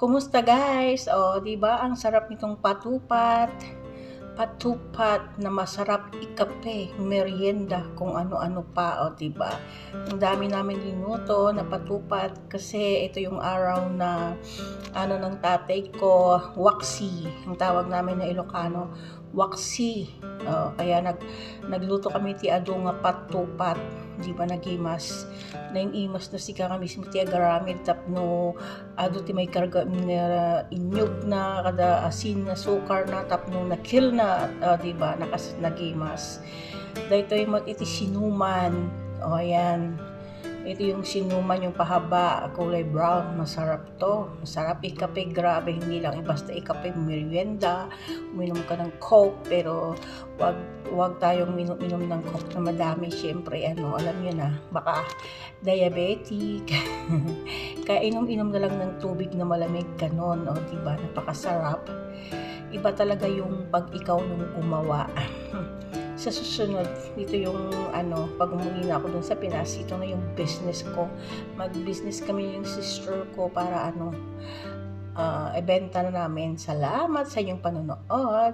Kumusta guys? O, di ba ang sarap nitong patupat? Patupat na masarap ikape, merienda, kung ano-ano pa, o di ba? Ang dami namin linuto na patupat kasi ito yung araw na ano ng tatay ko, waksi. Ang tawag namin na Ilocano, waksi. O, kaya nag nagluto kami ti ado nga patupat, di ba nagimas? Na yung imas no si kami mismo ti agaramid tapno ado ti may karga na inyog na kada asin na sukar na tapno na kill na ah, di ba nakas nagimas. Dahito yung mat iti sinuman. O ayan ito yung sinuman yung pahaba kulay brown masarap to. Masarap ikape grabe hindi lang. Basta ikape merienda uminom ka ng coke pero wag wag tayong minom-minom ng coke na madami. Syempre ano alam niyo na baka diabetic. Kaya inom-inom na lang ng tubig na malamig ganon o diba? Napakasarap. Iba talaga yung pag ikaw yung gumawa sa susunod dito yung ano pag umuwi na ako dun sa Pinas ito na yung business ko. Mag business kami yung sister ko para ano ah, ibenta na namin. Salamat sa inyong panonood